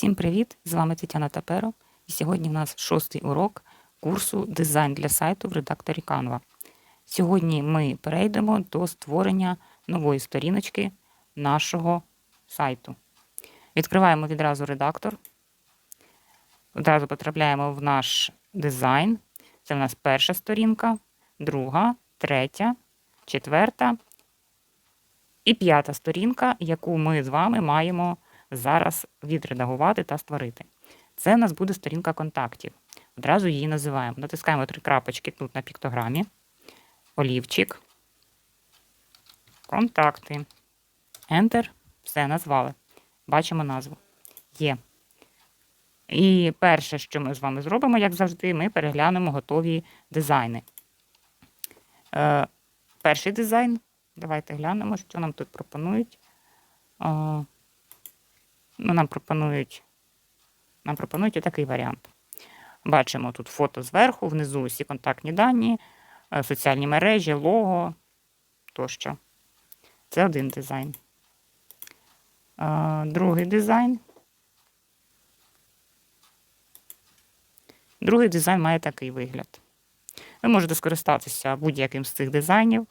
Всім привіт! З вами Тетяна Таперо. І сьогодні в нас шостий урок курсу Дизайн для сайту в редакторі Canva. Сьогодні ми перейдемо до створення нової сторіночки нашого сайту. Відкриваємо відразу редактор. Одразу потрапляємо в наш дизайн. Це в нас перша сторінка, друга, третя, четверта і п'ята сторінка, яку ми з вами маємо зараз відредагувати та створити. Це в нас буде сторінка контактів. Одразу її називаємо. Натискаємо три крапочки тут на піктограмі. Олівчик. Контакти. Enter. Все, назвали. Бачимо назву. Є. І перше, що ми з вами зробимо, як завжди, ми переглянемо готові дизайни. Е, перший дизайн. Давайте глянемо, що нам тут пропонують. Е, ну, нам пропонують нам пропонують отакий варіант. Бачимо тут фото зверху, внизу всі контактні дані, е, соціальні мережі, лого тощо. Це один дизайн. Е, Другий дизайн. Другий дизайн має такий вигляд. Ви можете скористатися будь-яким з цих дизайнів.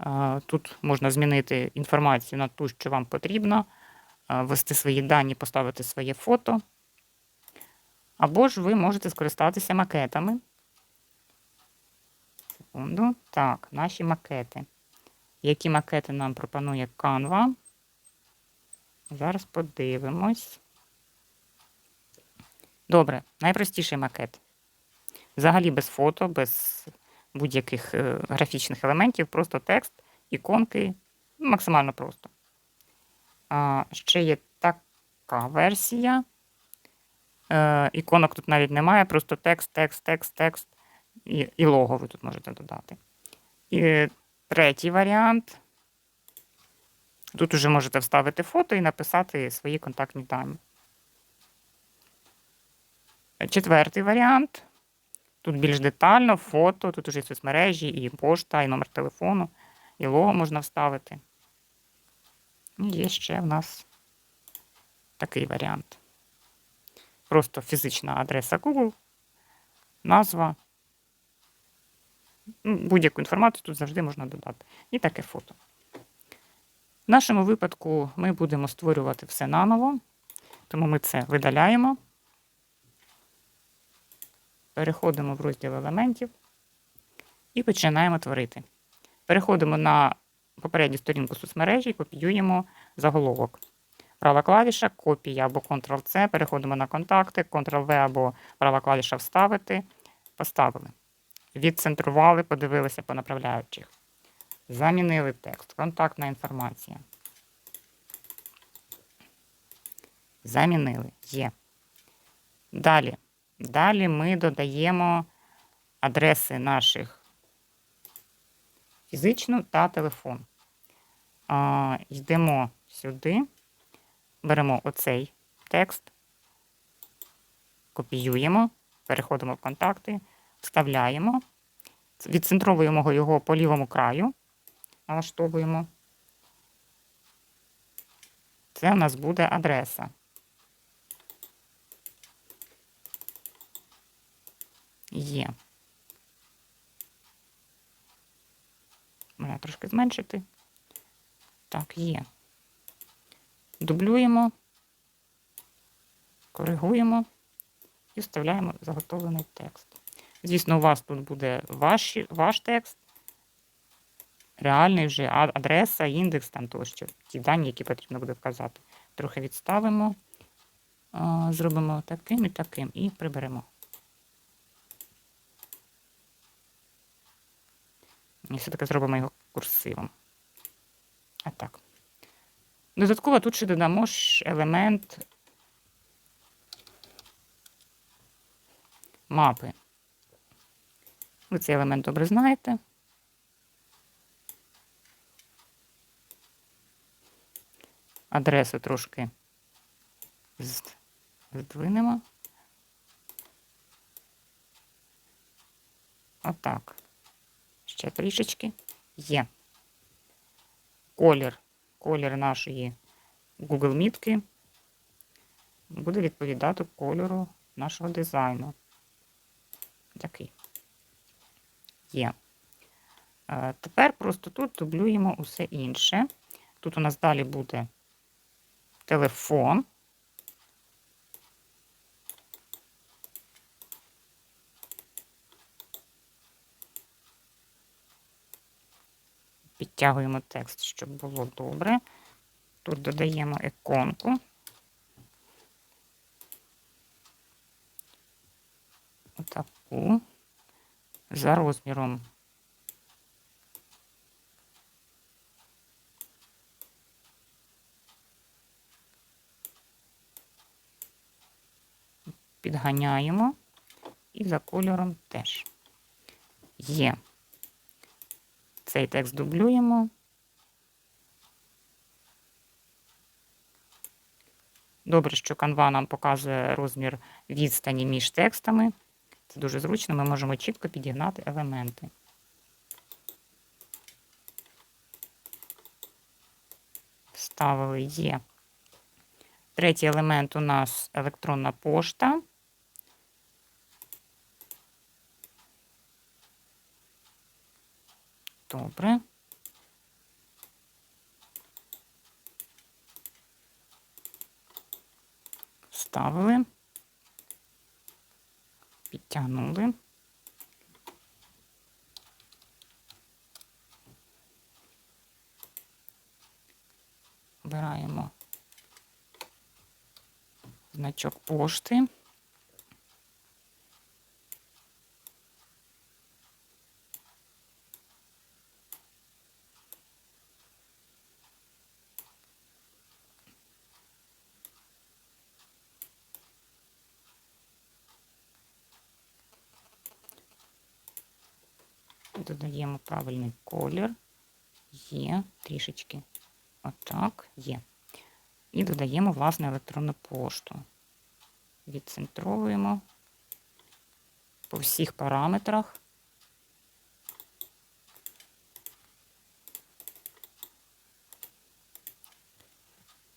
Е, Тут можна змінити інформацію на ту, що вам потрібно, ввести свої дані, поставити своє фото. Або ж ви можете скористатися макетами. Секунду. Так, наші макети. Які макети нам пропонує Canva? Зараз подивимось. Добре, найпростіший макет. Взагалі без фото, без будь-яких е, графічних елементів, просто текст, іконки, максимально просто. Ще є така версія. Е, іконок тут навіть немає, просто текст, текст, текст, текст і, і лого ви тут можете додати. І третій варіант. Тут уже можете вставити фото і написати свої контактні дані. Четвертий варіант. Тут більш детально, фото, тут уже соцмережі, і пошта, і номер телефону, і лого можна вставити. Є ще в нас такий варіант. Просто фізична адреса Google, назва. Ну, Будь-яку інформацію тут завжди можна додати. І таке фото. В нашому випадку ми будемо створювати все наново, тому ми це видаляємо. Переходимо в розділ елементів і починаємо творити. Переходимо на попередню сторінку соцмережі і копіюємо заголовок. Права клавіша, копія або Ctrl-C, переходимо на контакти, Ctrl-V або права клавіша вставити. Поставили. Відцентрували, подивилися по направляючих. Замінили текст. Контактна інформація. Замінили. Є. Далі. Далі ми додаємо адреси наших фізичну та телефон. А, Йдемо сюди, беремо оцей текст, копіюємо, переходимо в контакти, вставляємо, відцентровуємо його по лівому краю, налаштовуємо. Це у нас буде адреса. Є. Можна трошки зменшити. Так, є. Дублюємо, коригуємо і вставляємо заготовлений текст. Звісно, у вас тут буде ваш, ваш текст, реальний вже адреса, індекс, там тощо, ті дані, які потрібно буде вказати. Трохи відставимо, зробимо таким і таким і приберемо. І все-таки зробимо його курсивом. А так. Додатково тут ще додамо ж елемент мапи. Ви цей елемент добре знаєте. Адресу трошки здвинемо. Отак. Ще трішечки є. Колір. Колір нашої Google мітки. буде відповідати кольору нашого дизайну. Такий. Є. Е, Тепер просто тут дублюємо усе інше. Тут у нас далі буде телефон. Підтягуємо текст, щоб було добре. Тут додаємо іконку. Отаку. За розміром. Підганяємо і за кольором теж. Є. Цей текст дублюємо. Добре, що канва нам показує розмір відстані між текстами. Це дуже зручно, ми можемо чітко підігнати елементи. Вставили є. Третій елемент у нас електронна пошта. Добре. Вставили, підтягнули. Обираємо значок пошти. Додаємо правильний колір. Є трішечки. Отак, є. І додаємо, власне, електронну пошту. Відцентровуємо по всіх параметрах.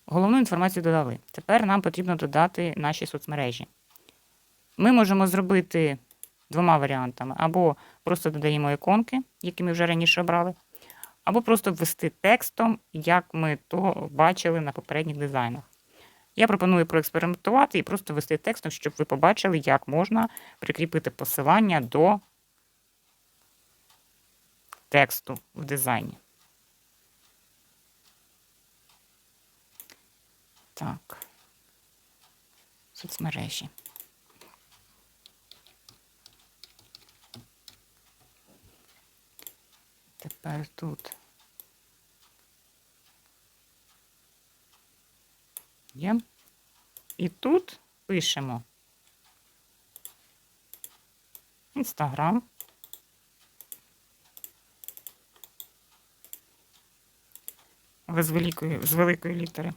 Головну інформацію додали. Тепер нам потрібно додати наші соцмережі. Ми можемо зробити двома варіантами: або просто додаємо іконки, які ми вже раніше обрали, або просто ввести текстом, як ми то бачили на попередніх дизайнах. Я пропоную проекспериментувати і просто ввести текстом, щоб ви побачили, як можна прикріпити посилання до тексту в дизайні. Так, соцмережі. Тепер тут є. І тут пишемо Інстаграм. Але з великої, з великої літери.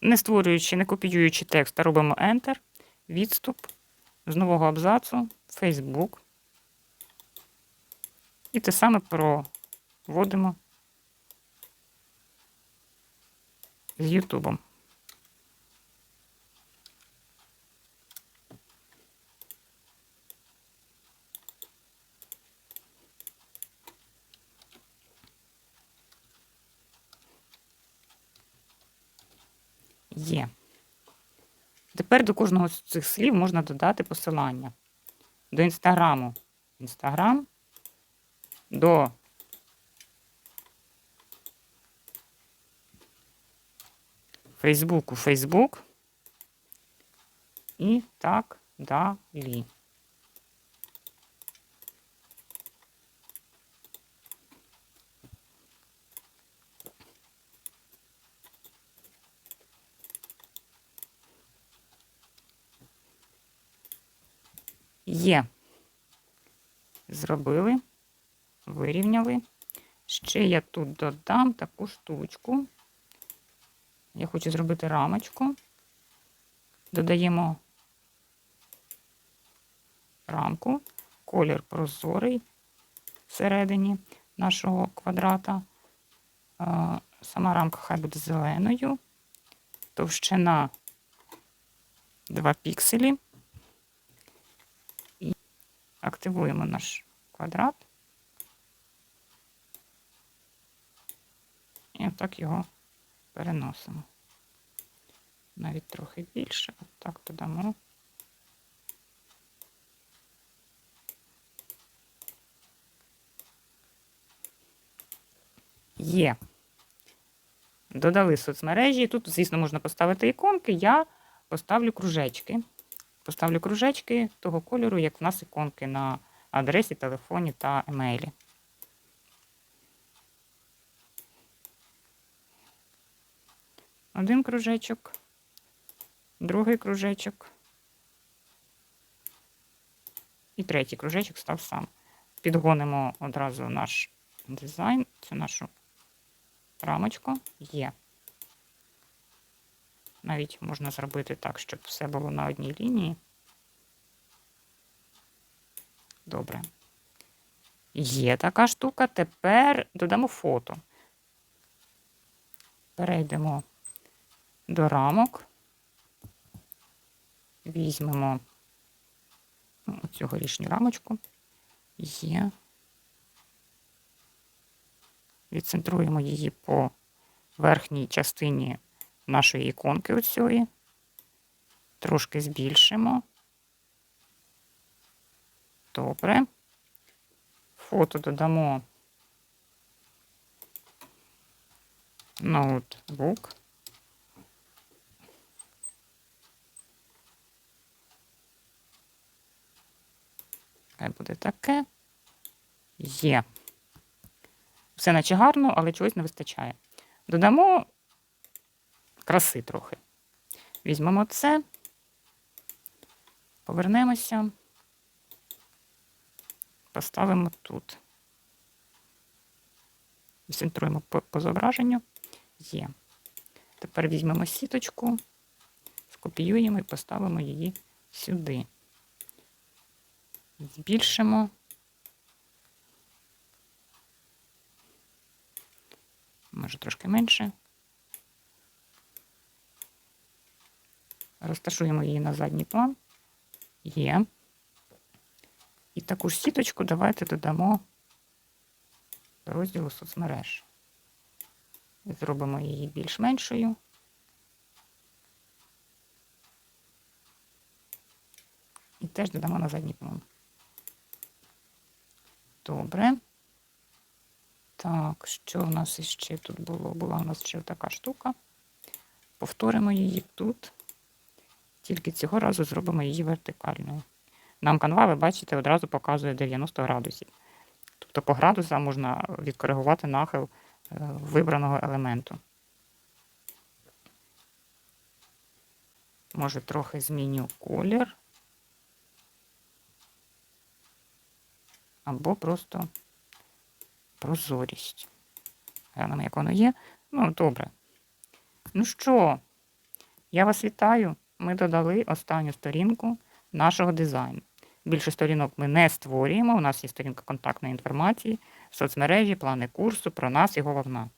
Не створюючи, не копіюючи текст, а робимо Enter, відступ з нового абзацу, Facebook. І те саме проводимо з Ютубом. Є. Тепер до кожного з цих слів можна додати посилання. До інстаграму інстаграм, до Фейсбуку Фейсбук і так далі. Є. Зробили, вирівняли. Ще я тут додам таку штучку. Я хочу зробити рамочку. Додаємо рамку, колір прозорий всередині. нашого квадрата. Е, Сама рамка хай буде зеленою. Товщина 2 пікселі. Активуємо наш квадрат. І отак його переносимо. Навіть трохи більше. Отак додамо. Є. Додали соцмережі. Тут, звісно, можна поставити іконки. Я поставлю кружечки. Поставлю кружечки того кольору, як в нас іконки на адресі, телефоні та емейлі. Один кружечок, другий кружечок. І третій кружечок став сам. Підгонимо одразу наш дизайн, цю нашу рамочку є. Навіть можна зробити так, щоб все було на одній лінії. Добре. Є така штука. Тепер додамо фото. Перейдемо до рамок. Візьмемо цю горішню рамочку. Є. Відцентруємо її по верхній частині нашої іконки оцієї. Трошки збільшимо. Добре. Фото додамо ноутбук. Хай буде таке. Є. Все наче гарно, але чогось не вистачає. Додамо краси трохи. Візьмемо це, повернемося, поставимо тут. Центруємо по, по зображенню. Є. Тепер візьмемо сіточку, скопіюємо і поставимо її сюди. Збільшимо. Може трошки менше. Розташуємо її на задній план. Є. І таку ж сіточку давайте додамо до розділу соцмереж. Зробимо її більш меншою. І теж додамо на задній план. Добре. Так, що у нас іще тут було? Була у нас ще така штука. Повторимо її тут. Тільки цього разу зробимо її вертикальною. Нам канва, ви бачите, одразу показує 90 градусів. Тобто по градусам можна відкоригувати нахил е, вибраного елементу. Може, трохи зміню колір. Або просто прозорість. Глянемо, як воно є. Ну, добре. Ну що, я вас вітаю. Ми додали останню сторінку нашого дизайну. Більше сторінок ми не створюємо. У нас є сторінка контактної інформації, соцмережі, плани курсу, про нас і головна.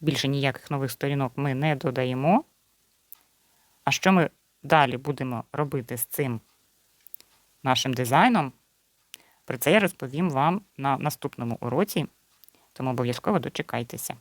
Більше ніяких нових сторінок ми не додаємо. А що ми далі будемо робити з цим нашим дизайном? Про це я розповім вам на наступному уроці, тому обов'язково дочекайтеся.